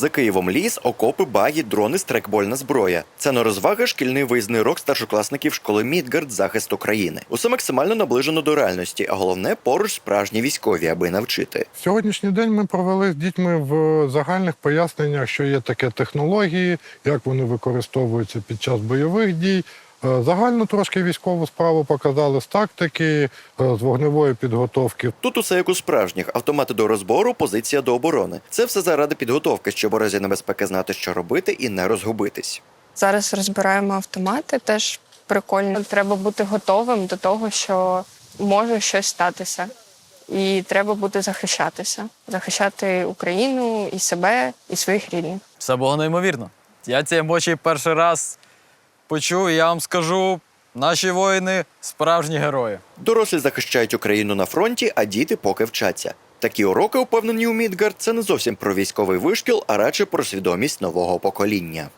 За Києвом ліс, окопи, баги, дрони, стрекбольна зброя. Це на розваги шкільний виїзний рок старшокласників школи Мідгард захист України. Усе максимально наближено до реальності, а головне поруч справжні військові, аби навчити. Сьогоднішній день ми провели з дітьми в загальних поясненнях, що є таке технології, як вони використовуються під час бойових дій. Е, Загально трошки військову справу показали з тактики, е, з вогневої підготовки. Тут усе як у справжніх автомати до розбору, позиція до оборони. Це все заради підготовки, щоб у разі небезпеки знати, що робити, і не розгубитись. Зараз розбираємо автомати, теж прикольно. Треба бути готовим до того, що може щось статися. І треба бути захищатися, захищати Україну і себе, і своїх рідних. Все було неймовірно. Я ці емоції перший раз почув, я вам скажу, наші воїни справжні герої. Дорослі захищають Україну на фронті, а діти поки вчаться. Такі уроки, упевнені у Мідгард, це не зовсім про військовий вишкіл, а радше про свідомість нового покоління.